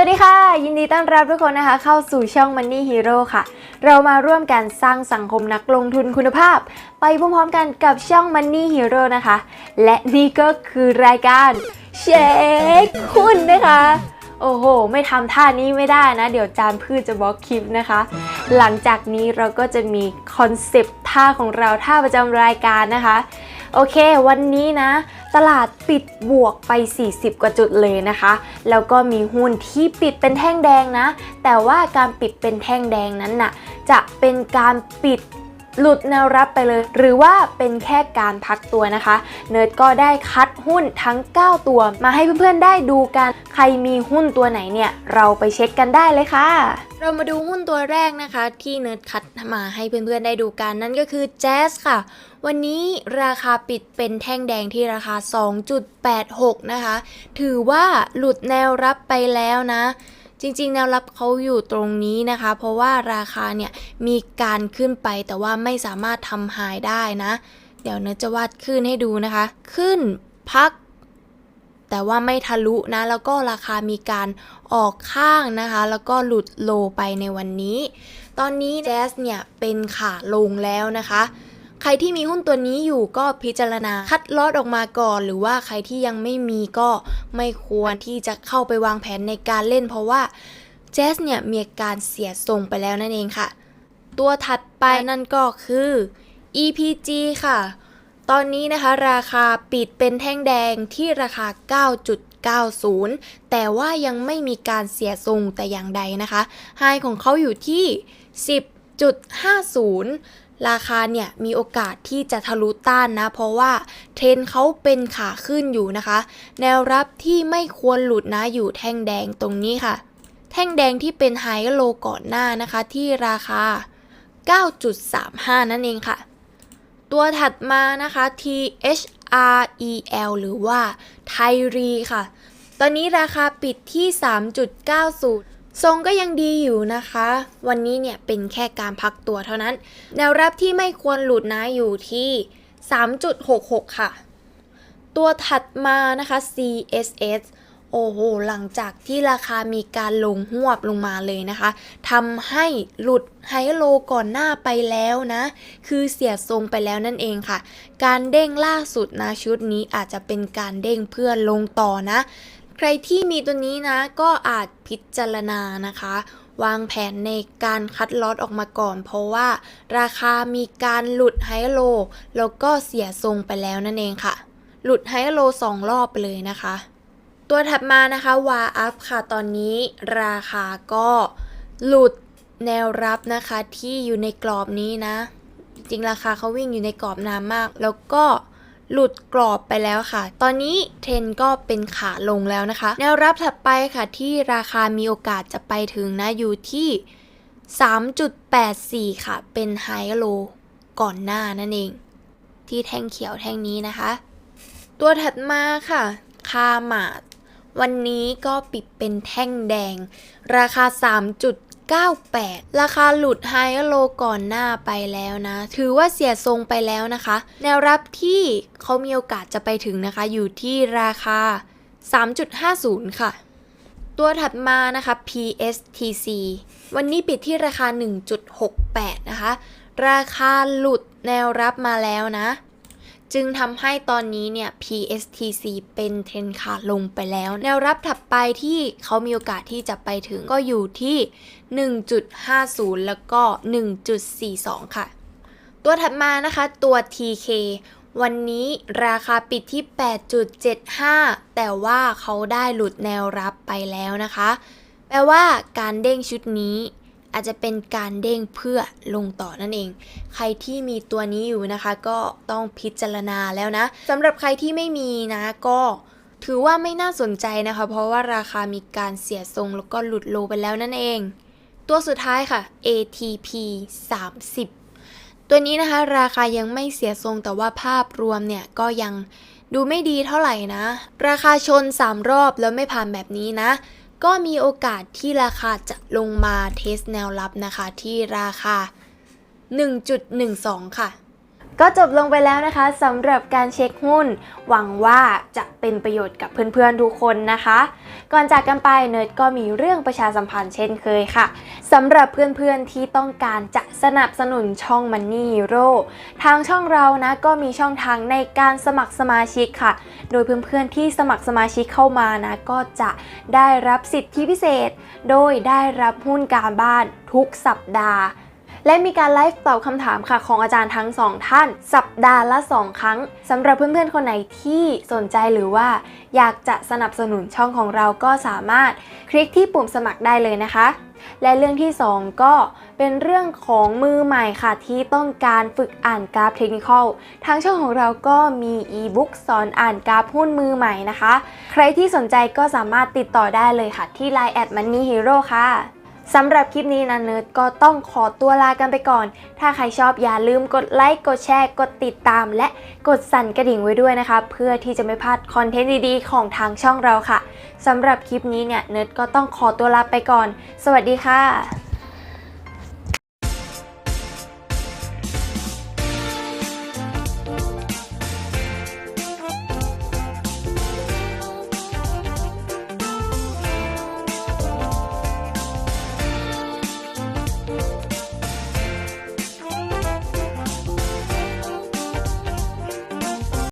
วัสดีค่ะ ยินดีต้อนรับทุกคนนะคะ เข้าสู่ช่อง Money Hero ค่ะ เรามาร่วมกันสร้างสังคมนักลงทุนคุณภาพ ไปพร้อมๆกันกับช่อง Money Hero นะคะ และนี่ก็คือรายการเช็คหุ้นนะคะ โอ้โห ไม่ทำท่านี้ไม่ได้นะ เดี๋ยวจานพืชจะบล็อกคลิปนะคะ หลังจากนี้เราก็จะมีคอนเซปต์ท่าของเราท่าประจำรายการนะคะ โอเค วันนี้นะตลาดปิดบวกไป 40 กว่าจุดเลยนะคะ แล้วก็มีหุ้นที่ปิดเป็นแท่งแดงนะ แต่ว่าการปิดเป็นแท่งแดงนั้นน่ะจะเป็นการปิด หลุดแนวรับไปเลย หรือว่าเป็นแค่การพักตัวนะคะ เนิร์ดก็ได้คัดหุ้นทั้ง 9 ตัวมาให้เพื่อนๆได้ดูกัน ใครมีหุ้นตัวไหนเนี่ย เราไปเช็คกันได้เลยค่ะ เรามาดูหุ้นตัวแรกนะคะ ที่เนิร์ดคัดมาให้เพื่อนๆได้ดูกันนั่นก็คือ Jazz ค่ะ วันนี้ราคาปิดเป็นแท่งแดงที่ราคา 2.86 นะคะ ถือว่าหลุดแนวรับไปแล้วนะ จริงๆแนวรับเขาอยู่ตรงนี้นะคะ เพราะว่าราคาเนี่ยมีการขึ้นไปแต่ว่าไม่สามารถทำหายได้นะ เดี๋ยวเนื้อจะวาดขึ้นให้ดูนะคะ ขึ้นพัก แต่ว่าไม่ทะลุนะ แล้วก็ราคามีการออกข้างนะคะ แล้วก็หลุดโลไปในวันนี้ ตอนนี้แจสเนี่ยเป็นขาลงแล้วนะคะ ใครที่มีหุ้นตัวนี้อยู่ก็พิจารณาคัดลอตออกมาก่อน หรือว่าใครที่ยังไม่มีก็ไม่ควรที่จะเข้าไปวางแผนในการเล่น เพราะว่าแจสเนี่ยมีอาการเสียทรงไปแล้วนั่นเองค่ะ ตัวถัดไปนั่นก็คือ EPG ค่ะ ตอนนี้นะคะราคาปิดเป็นแท่งแดงที่ราคา 9.90 แต่ว่ายังไม่มีการเสียทรงแต่อย่างใดนะคะไฮของเขาอยู่ที่ 10.50 ราคาเนี่ยมีโอกาสที่จะทะลุต้านนะ เพราะว่าเทรนเขาเป็นขาขึ้นอยู่นะคะ แนวรับที่ไม่ควรหลุดนะอยู่แท่งแดงตรงนี้ค่ะ แท่งแดงที่เป็นไฮโลก่อนหน้านะคะที่ราคา 9.35 นั่นเองค่ะ ตัวถัดมานะคะ THREL หรือว่าไทรีค่ะ ตอนนี้ราคาปิดที่ 3.90 ทรงก็ยังดีอยู่นะคะ วันนี้เนี่ยเป็นแค่การพักตัวเท่านั้น แนวรับที่ไม่ควรหลุดนะอยู่ที่ 3.66 ค่ะ ตัวถัดมานะคะ CSS โอ้โห หลังจากที่ราคามีการลงหวบลงมาเลยนะคะทำให้หลุดไฮโลก่อนหน้าไปแล้วนะ คือเสียทรงไปแล้วนั่นเองค่ะ การเด้งล่าสุดนะชุดนี้อาจจะเป็นการเด้งเพื่อลงต่อนะ ใครที่มีตัวนี้นะก็อาจพิจารณานะคะ วางแผนในการคัดลอตออกมาก่อน เพราะว่าราคามีการหลุดไฮโล แล้วก็เสียทรงไปแล้วนั่นเองค่ะ หลุดไฮโลสองรอบไปเลยนะคะ ตัวถัดมานะคะวาอัพค่ะตอนนี้ราคาก็หลุดแนวรับนะคะที่อยู่ในกรอบนี้นะ จริงราคาเขาวิ่งอยู่ในกรอบนานมาก แล้วก็ หลุดกรอบไปแล้วค่ะ ตอนนี้เทรนก็เป็นขาลงแล้วนะคะ แนวรับถัดไปค่ะที่ราคามีโอกาสจะไปถึงนะอยู่ที่ 3.84 ค่ะ เป็นไฮโลก่อนหน้านั่นเอง ที่แท่งเขียวแท่งนี้นะคะ ตัวถัดมาค่ะ คาหมาด วันนี้ก็ปิดเป็นแท่งแดง ราคา 98 ราคาหลุดไฮโลก่อนหน้าไปแล้วนะ ถือว่าเสียทรงไปแล้วนะคะ แนวรับที่เขามีโอกาสจะไปถึงนะคะ อยู่ที่ราคา 3.50 ค่ะ ตัวถัดมานะคะ PSTC วันนี้ปิดที่ราคา 1.68 นะคะ ราคาหลุดแนวรับมาแล้วนะ จึงทำให้ตอนนี้เนี่ย PSTC เป็นเทรนขาลงไปแล้ว แนวรับถัดไปที่เขามีโอกาสที่จะไปถึงก็อยู่ที่ 1.50 แล้วก็ 1.42 ค่ะ ตัวถัดมานะคะตัว TK วันนี้ราคาปิดที่ 8.75 แต่ว่าเขาได้หลุดแนวรับไปแล้วนะคะ แปลว่าการเด้งชุดนี้ อาจจะเป็นการเด้งเพื่อลงต่อนั่นเอง ใครที่มีตัวนี้อยู่นะคะ ก็ต้องพิจารณาแล้วนะสำหรับใครที่ไม่มีนะก็ถือว่าไม่น่าสนใจนะคะ เพราะว่าราคามีการเสียทรงแล้วก็หลุดโลไปแล้วนั่นเอง ตัวสุดท้ายค่ะ ATP 30 ตัวนี้นะคะราคายังไม่เสียทรงแต่ว่าภาพรวมเนี่ยก็ยังดูไม่ดีเท่าไหร่นะ ราคาชน 3 รอบแล้วไม่ผ่านแบบนี้นะ ก็มีโอกาสที่ราคาจะลงมาเทสแนวรับนะคะที่ราคา 1.12 ค่ะ ก็จบลงไปแล้วนะคะสำหรับการเช็คหุ้น หวังว่าจะเป็นประโยชน์กับเพื่อนๆทุกคนนะคะ ก่อนจากกันไปเนิร์ดก็มีเรื่องประชาสัมพันธ์เช่นเคยค่ะสำหรับเพื่อนๆที่ต้องการจะสนับสนุนช่อง Money Hero ทางช่องเรานะก็มีช่องทางในการสมัครสมาชิกค่ะ โดยเพื่อนๆที่สมัครสมาชิกเข้ามานะก็จะได้รับสิทธิพิเศษ โดยได้รับหุ้นการบ้านทุกสัปดาห์ และมีการไลฟ์ตอบคำถามค่ะของอาจารย์ทั้งสองท่าน สัปดาห์ละ 2 ครั้งสำหรับเพื่อนๆคนไหนที่สนใจหรือว่า อยากจะสนับสนุนช่องของเราก็สามารถคลิกที่ปุ่มสมัครได้เลยนะคะ และเรื่องที่ 2 ก็เป็นเรื่องของมือใหม่ค่ะที่ต้องการฝึกอ่านกราฟเทคนิคอลทางช่องของเราก็มีอีบุ๊กสอนอ่านกราฟหุ้นมือใหม่นะคะ ใครที่สนใจก็สามารถติดต่อได้เลยค่ะที่ Line แอด Money Hero ค่ะ สำหรับคลิปนี้นะเนิร์ดก็ต้องขอตัวลากันไปก่อน ถ้าใครชอบอย่าลืมกดไลค์ กดแชร์ กดติดตาม และกดสั่นกระดิ่งไว้ด้วยนะคะ เพื่อที่จะไม่พลาดคอนเทนต์ดีๆ ของทางช่องเราค่ะ สำหรับคลิปนี้เนี่ยเนิร์ดก็ต้องขอตัวลาไปก่อน สวัสดีค่ะ